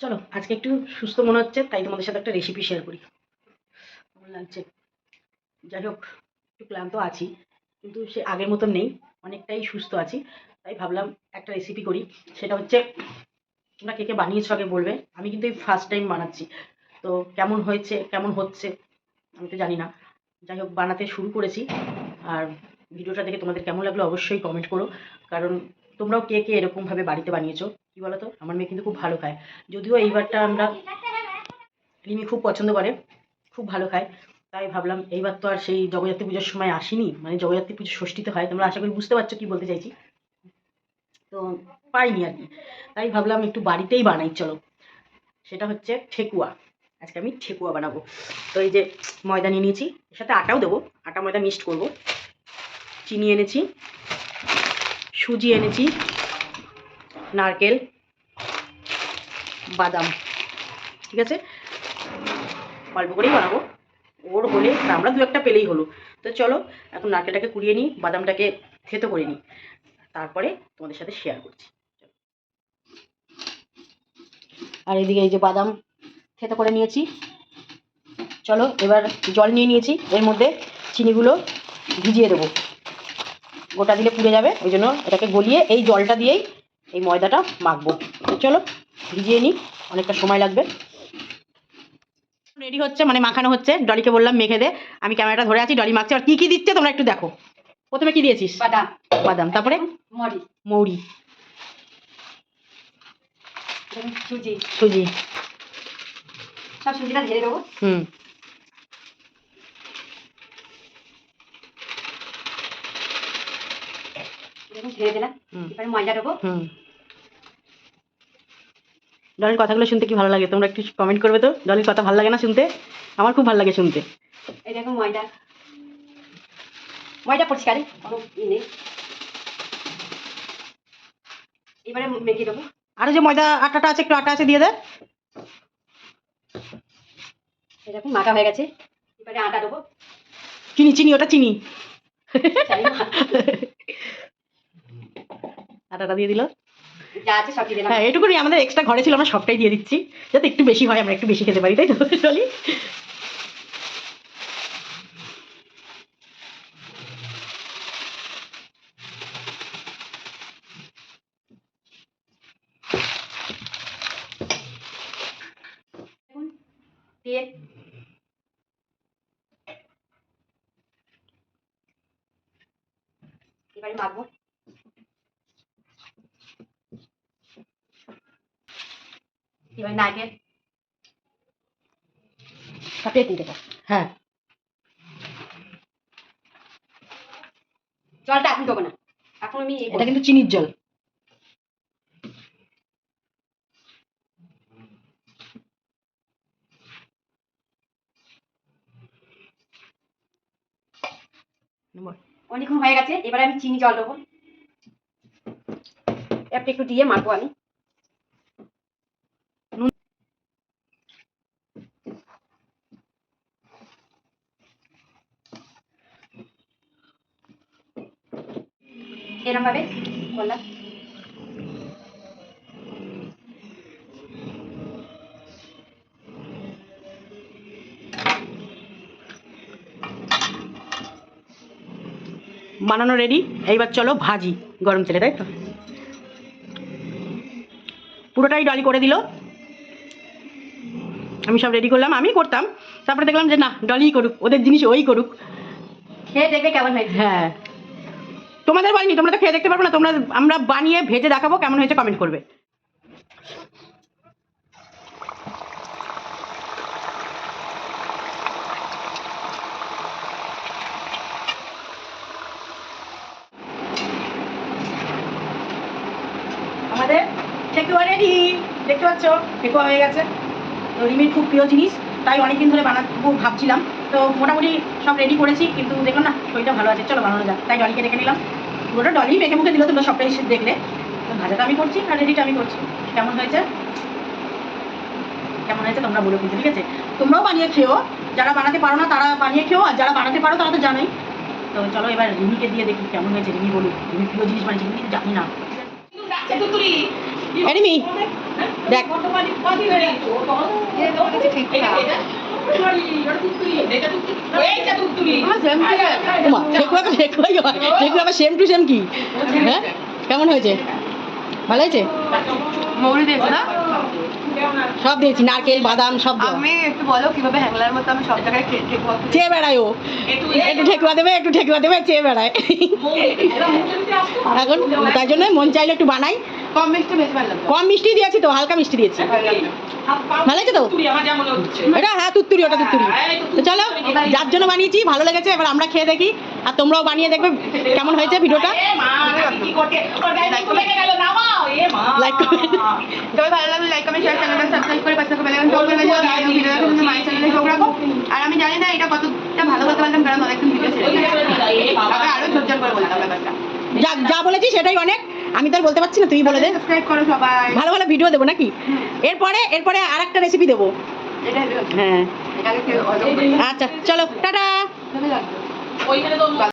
চলো, আজকে একটু সুস্থ মনে হচ্ছে, তাই তোমাদের সাথে একটা রেসিপি শেয়ার করি। কেমন লাগছে? যাই হোক, একটু ক্লান্ত আছি, কিন্তু সে আগের মতন নেই, অনেকটাই সুস্থ আছি, তাই ভাবলাম একটা রেসিপি করি। সেটা হচ্ছে, তোমরা কে কে বানিয়েছো আগে বলবে, আমি কিন্তু এই ফার্স্ট টাইম বানাচ্ছি। তো কেমন হয়েছে, কেমন হচ্ছে, আমি তো জানি না। যাই হোক, বানাতে শুরু করেছি, আর ভিডিওটা দেখে তোমাদের কেমন লাগল অবশ্যই কমেন্ট করো, কারণ তোমরাও কে কে এরকমভাবে বাড়িতে বানিয়েছো কি বলো তো আমার মেয়ে কিন্তু খুব ভালো খায়। যদিও এইবারটা আমরা রিমি খুব পছন্দ করে, খুব ভালো খায়। তাই ভাবলাম এইবার তো আর সেই জগদ্ধাত্রী পুজোর সময় আসিনি। মানে জগদ্ধাত্রী পুজো ষষ্ঠীতে হয়। তোমরা আশা করি বুঝতে পারছ কি বলতে চাইছি। তো পাইনি আর কি। তাই ভাবলাম একটু বাড়িতেই বানাই, চলো। সেটা হচ্ছে ঠেকুয়া। আজকে আমি ঠেকুয়া বানাবো। তো এই যে ময়দা নিয়ে নিয়েছি। এর সাথে আটাও দেবো। আটা ময়দা মিক্সড করব। চিনি এনেছি। সুজি এনেছি। নারকেল, বাদাম, ঠিক আছে? অল্প করেই বানাবো। ওর হলে আমরা দু একটা পেলেই হলো। তো চলো, এখন নারকেলটাকে কুড়িয়ে নিই, বাদামটাকে থেতো করে নিই। তারপরে তোমাদের সাথে শেয়ার করছি। আর এদিকে এই যে বাদাম থেতো করে নিয়েছি। চলো, এবার জল নিয়ে নিয়েছি। এর মধ্যে চিনিগুলো ভিজিয়ে দেবো। গোটা দিলে পুড়ে যাবে, ওই জন্য এটাকে গলিয়ে এই জলটা দিয়েই এই ময়দাটা মাখবো। চলো ভিজিয়ে নিই অনেকটা সময় লাগবে। রেডি হচ্ছে মানে মাখানো হচ্ছে। ডলিকে বললাম মেখে দে। আমি ক্যামেরাটা ধরে আছি ডলি মাখছে। আর কি কি দিচ্ছে তোমরা একটু দেখো। প্রথমে কি দিয়েছিস? বাদাম। বাদাম। তারপরে? মরি। মৌরি। সুজি। সুজি। সব সুজিটা ঢেলে দেবো। হুম। ঢেলে দিলাম। এবারে ময়দা দেবো। হুম। ডলির কথাগুলো শুনতে কি ভালো লাগে? তোমরা একটু কমেন্ট করবে তো? ডলির কথা ভালো লাগে না শুনতে? আমার খুব ভালো লাগে শুনতে। এই দেখো ময়দা। ময়দা কোনো ই নেই। এবারে মেখে দেবো। আরও যে ময়দা আটাটা আছে একটু আটা আছে দিয়ে দে। এরকম মাখা হয়ে গেছে। এবারে আটা দেবো। চিনি চিনি ওটা চিনি। আটাটা দিয়ে দিল। যা আছে সব দিয়ে দিলাম হ্যাঁ আমাদের এক্সট্রা ঘরে ছিল আমরা সবটাই দিয়ে দিচ্ছি। যাতে একটু বেশি হয় আমরা একটু বেশি খেতে পারি তাই তো? চলি। তেল এবারে মাখবো। কাটিয়ে দিতে হ্যাঁ। জলটা এখন দেবো না। এখন আমি এটা কিন্তু চিনির জল। অনেকক্ষণ হয়ে গেছে এবারে আমি চিনি জল দেবো। একটু একটু দিয়ে মাখবো আমি। এরকম ভাবে করলাম। বানানো রেডি এইবার চলো ভাজি গরম তেলে তাই তো? পুরোটাই ডলি করে দিল। আমি সব রেডি করলাম আমি করতাম। তারপরে দেখলাম যে না ডলিই করুক ওদের জিনিস ওই করুক। খেয়ে দেখবে কেমন হয়েছে। হ্যাঁ। তোমাদের বলিনি তোমরা তো খেয়ে দেখতে পারব না, তোমরা, আমরা বানিয়ে ভেজে দেখাবো কেমন হয়েছে কমেন্ট করবে। আমাদের দেখতে পাচ্ছ হয়ে গেছে। রিমির খুব প্রিয় জিনিস, তাই অনেকদিন ধরে বানাবো ভাবছিলাম। তো মোটামুটি সব রেডি করেছি, কিন্তু দেখলাম না, শরীরটা ভালো আছে, চলো বানানো যাক। তাই ডলিকে রেখে নিলাম। পুরোটা ডলি মেখে মুখে দিল তোমরা সবটাই দেখলে। ভাজাটা আমি করছি আর রেডিটা আমি করছি। কেমন হয়েছে? কেমন হয়েছে তোমরা বলো ঠিক আছে? তোমরাও বানিয়ে খেও। যারা বানাতে পারো না, তারা বানিয়ে খেও, আর যারা বানাতে পারো, তারা তো জানোই। তো চলো এবার রিমিকে দিয়ে দেখি কেমন হয়েছে, রিমি বলুক। রিমি প্রিয় জিনিস বানিয়েছে, কিন্তু জানি না। দেখ। সেম টু সেম কি? হ্যাঁ? কেমন হয়েছে? ভালো হয়েছে? মৌরি দিয়েছ না? সব দিয়েছি নারকেল বাদাম সব আমি একটু বলো কীভাবে হ্যাংলার মতো আমি সব জায়গায় খেয়ে খেয়ে খাওয়া চেয়ে বেড়ায় ও। একটু ঠেকুয়া দেবে একটু ঠেকুয়া দেবে চেয়ে বেড়ায়। এখন তাই জন্য মন চাইলে একটু বানাই। কম মিষ্টি বেশি ভালো লাগবে কম মিষ্টি দিয়েছি তো হালকা মিষ্টি দিয়েছি। ভালো লাগছে তো? এটা হ্যাঁ তুত্তুরি ওটা তুত্তুরি তো চলো যার জন্য বানিয়েছি ভালো লেগেছে এবার আমরা খেয়ে দেখি আর তোমরাও বানিয়ে দেখবে কেমন হয়েছে ভিডিওটা। লাইক তবে ভালো লাগলে লাইক কমেন্ট শেয়ার চ্যানেলটা সাবস্ক্রাইব করে পাশে থাকা বেল আইকন অন করে দাও ভিডিও দেখার জন্য মাই চ্যানেলে চোখ রাখো। আর আমি জানি না এটা কতটা ভালো বলতে পারলাম কারণ অনেকদিন ভিডিও ছেড়ে আরও ঝরঝর করে বলতাম ব্যাপারটা। যা যা বলেছি সেটাই অনেক। আমি তো আর বলতে পারছি না তুমি বলে দে। সাবস্ক্রাইব করো সবাই। ভালো ভালো ভিডিও দেবো নাকি? এরপরে এরপরে আর একটা রেসিপি দেবো। হ্যাঁ। আচ্ছা চলো টাটা।